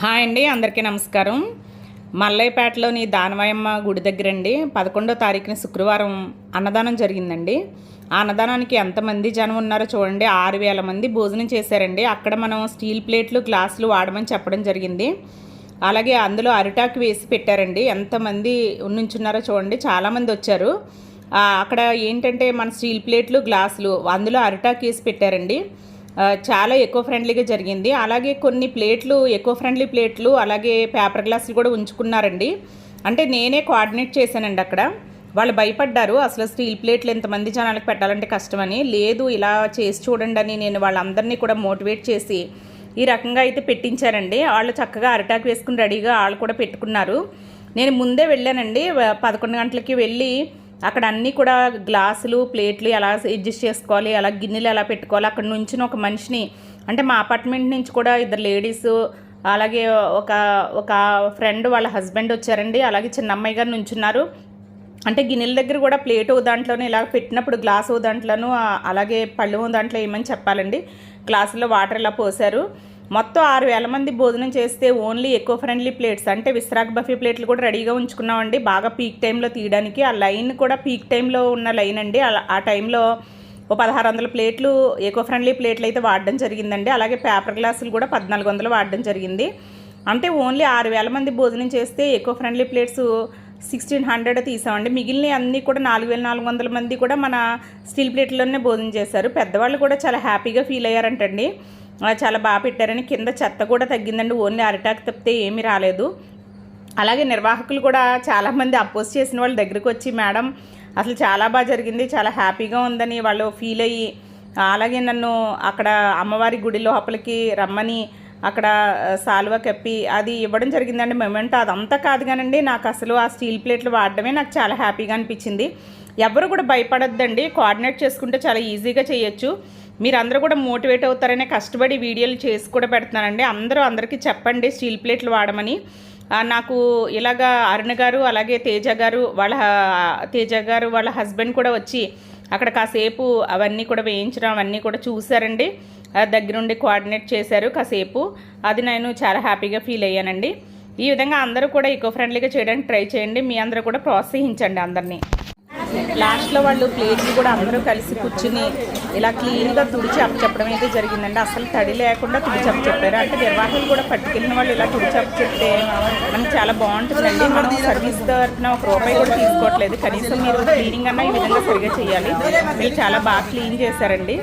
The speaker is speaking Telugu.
హాయ్ అండి అందరికీ నమస్కారం. మల్లయ్యపేటలోని దానవాయమ్మ గుడి దగ్గర అండి పదకొండో తారీఖున శుక్రవారం అన్నదానం జరిగిందండి. ఆ అన్నదానానికి ఎంతమంది జనం ఉన్నారో చూడండి. ఆరు వేల మంది భోజనం చేశారండి. అక్కడ మనం స్టీల్ ప్లేట్లు గ్లాసులు వాడమని చెప్పడం జరిగింది. అలాగే అందులో అరిటాకు వేసి పెట్టారండి. ఎంతమంది నుంచున్నారో చూడండి. చాలామంది వచ్చారు. అక్కడ ఏంటంటే మన స్టీల్ ప్లేట్లు గ్లాసులు అందులో అరిటాకు వేసి పెట్టారండి. చాలా ఎకో ఫ్రెండ్లీగా జరిగింది. అలాగే కొన్ని ప్లేట్లు ఎకో ఫ్రెండ్లీ ప్లేట్లు అలాగే పేపర్ గ్లాసులు కూడా ఉంచుకున్నారండి. అంటే నేనే కోఆర్డినేట్ చేశానండి అక్కడ. వాళ్ళు భయపడ్డారు అసలు స్టీల్ ప్లేట్లు ఎంతమంది జనాలకు పెట్టాలంటే కష్టమని. లేదు ఇలా చేసి చూడండి అని నేను వాళ్ళందరినీ కూడా మోటివేట్ చేసి ఈ రకంగా అయితే పెట్టించారండి. వాళ్ళు చక్కగా అరిటాకు వేసుకుని రెడీగా వాళ్ళు కూడా పెట్టుకున్నారు. నేను ముందే వెళ్ళానండి పదకొండు గంటలకి వెళ్ళి అక్కడ అన్నీ కూడా గ్లాసులు ప్లేట్లు ఎలా అడ్జస్ట్ చేసుకోవాలి అలా గిన్నెలు ఎలా పెట్టుకోవాలి. అక్కడ నుంచి ఒక మనిషిని అంటే మా అపార్ట్మెంట్ నుంచి కూడా ఇద్దరు లేడీస్ అలాగే ఒక ఒక ఫ్రెండ్ వాళ్ళ హస్బెండ్ వచ్చారండి. అలాగే చిన్న అమ్మాయి గారు నుంచున్నారు. అంటే గిన్నెల దగ్గర కూడా ప్లేట్ దాంట్లోనే ఇలా పెట్టినప్పుడు గ్లాసు దాంట్లోనూ అలాగే పళ్ళు దాంట్లో ఏమని చెప్పాలండి. గ్లాసులో వాటర్ ఇలా పోసారు మొత్తం ఆరు వేల మంది భోజనం చేస్తే ఓన్లీ ఎక్కువ ఫ్రెండ్లీ ప్లేట్స్ అంటే విశ్రాక్ బఫీ ప్లేట్లు కూడా రెడీగా ఉంచుకున్నామండి. బాగా పీక్ టైంలో తీయడానికి. ఆ లైన్ కూడా పీక్ టైంలో ఉన్న లైన్ అండి. అలా- ఆ టైంలో ఓ పదహారు వందల ప్లేట్లు ఎకో ఫ్రెండ్లీ ప్లేట్లు అయితే వాడడం జరిగిందండి. అలాగే పేపర్ గ్లాసులు కూడా పద్నాలుగు వందలు వాడడం జరిగింది. అంటే ఓన్లీ ఆరు వేల మంది భోజనం చేస్తే eco friendly plates sixteen hundred తీసామండి. మిగిలిన అన్నీ కూడా నాలుగు వేల నాలుగు వందల మంది కూడా మన స్టీల్ ప్లేట్లోనే భోజనం చేశారు. పెద్దవాళ్ళు కూడా చాలా హ్యాపీగా ఫీల్ అయ్యారంటండి. అండి చాలా బాగా పెట్టారని కింద చెత్త కూడా తగ్గిందండి. ఓన్లీ అరిటాకు తప్పితే ఏమీ రాలేదు. అలాగే నిర్వాహకులు కూడా చాలామంది అపోజ్ చేసిన వాళ్ళ దగ్గరికి వచ్చి మేడం అసలు చాలా బాగా జరిగింది చాలా హ్యాపీగా ఉందని వాళ్ళు ఫీల్ అయ్యి అలాగే నన్ను అక్కడ అమ్మవారి గుడి లోపలికి రమ్మని అక్కడ ఆ, కప్పి అది ఇవ్వడం జరిగిందండి. మొమెంటో అదంతా కాదు కానండి నాకు అసలు ఆ స్టీల్ ప్లేట్లు వాడడమే నాకు చాలా హ్యాపీగా అనిపించింది. ఎవరు కూడా భయపడొద్దండి. కోఆర్డినేట్ చేసుకుంటే చాలా ఈజీగా చేయొచ్చు. మీరందరూ కూడా మోటివేట్ అవుతారనే కష్టపడి వీడియోలు చేసి కూడా పెడుతున్నానండి. అందరూ అందరికీ చెప్పండి స్టీల్ ప్లేట్లు వాడమని. నాకు ఇలాగా అరుణ గారు అలాగే తేజ గారు వాళ్ళ తేజ గారు వాళ్ళ హస్బెండ్ కూడా వచ్చి అక్కడ కాసేపు అవన్నీ కూడా వేయించడం అవన్నీ కూడా చూశారండి. దగ్గరుండి కోఆర్డినేట్ చేశారు కాసేపు. అది నేను చాలా హ్యాపీగా ఫీల్ అయ్యానండి. ఈ విధంగా అందరూ కూడా ఈకో ఫ్రెండ్లీగా చేయడానికి ట్రై చేయండి. మీ అందరూ కూడా ప్రోత్సహించండి అందరినీ. లాస్ట్లో వాళ్ళు ప్లేట్లు కూడా అందరూ కలిసి కూర్చుని ఇలా క్లీన్గా తుడిచి చెప్పడం అయితే జరిగిందండి. అసలు తడి లేకుండా తుడిచి చెప్పారు అంటే నిర్వాహకులు కూడా పట్టుకెళ్ళిన వాళ్ళు ఇలా తుడిచి చెప్తే మనకి చాలా బాగుంటుందండి. మనం సర్వీస్ తరఫున ఒక రూపాయి కూడా తీసుకోవట్లేదు. కనీసం మీరు క్లీనింగ్ అన్న ఈ విధంగా సరిగా చేయాలి. మీరు చాలా బాగా క్లీన్ చేశారండి.